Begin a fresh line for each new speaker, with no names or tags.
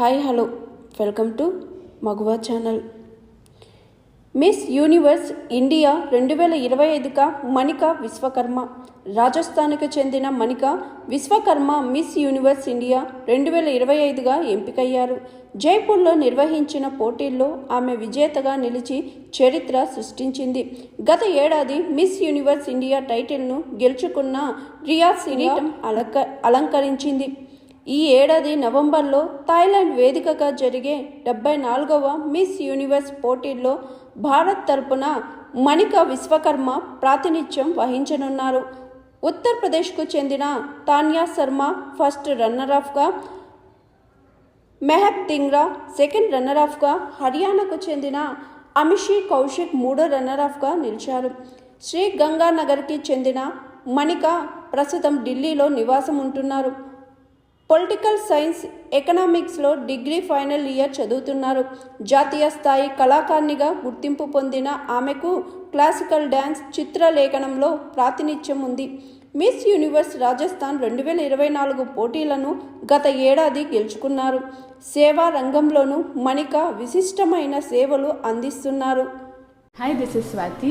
Hi hello. Welcome to Maguva channel. Miss universe India రెండు వేల ఇరవై ఐదుగా మణిక విశ్వకర్మ. రాజస్థాన్కు చెందిన Manika Vishwakarma miss universe India రెండు వేల ఇరవై ఐదుగా ఎంపికయ్యారు. జైపూర్లో నిర్వహించిన పోటీల్లో ఆమె విజేతగా నిలిచి చరిత్ర సృష్టించింది. గత ఏడాది మిస్ యూనివర్స్ ఇండియా టైటిల్ను గెలుచుకున్న రియా సిరీటం అలంక అలంకరించింది. ఈ ఏడాది నవంబర్లో థాయిలాండ్ వేదికగా జరిగే డెబ్బై నాలుగవ మిస్ యూనివర్స్ పోటీల్లో భారత్ తరపున మణిక విశ్వకర్మ ప్రాతినిధ్యం వహించనున్నారు. ఉత్తరప్రదేశ్కు చెందిన తాన్యా శర్మ ఫస్ట్ రన్నర్ ఆఫ్గా మెహక్ తింగ్రా సెకండ్ రన్నర్ ఆఫ్గా హర్యానాకు చెందిన అమిషి కౌశిక్ మూడో రన్నర్ ఆఫ్గా నిలిచారు. శ్రీ గంగానగర్కి చెందిన మణిక ప్రస్తుతం ఢిల్లీలో నివాసం ఉంటున్నారు పొలిటికల్ సైన్స్ ఎకనామిక్స్లో డిగ్రీ ఫైనల్ ఇయర్ చదువుతున్నారు. జాతీయ స్థాయి కళాకారిణిగా గుర్తింపు పొందిన ఆమెకు క్లాసికల్ డ్యాన్స్ చిత్రలేఖనంలో ప్రాతినిధ్యం ఉంది. మిస్ యూనివర్స్ రాజస్థాన్ రెండు వేల ఇరవై నాలుగు పోటీలను గత ఏడాది గెలుచుకున్నారు. సేవా రంగంలోనూ మణిక విశిష్టమైన సేవలు అందిస్తున్నారు.
Hi this is Swathi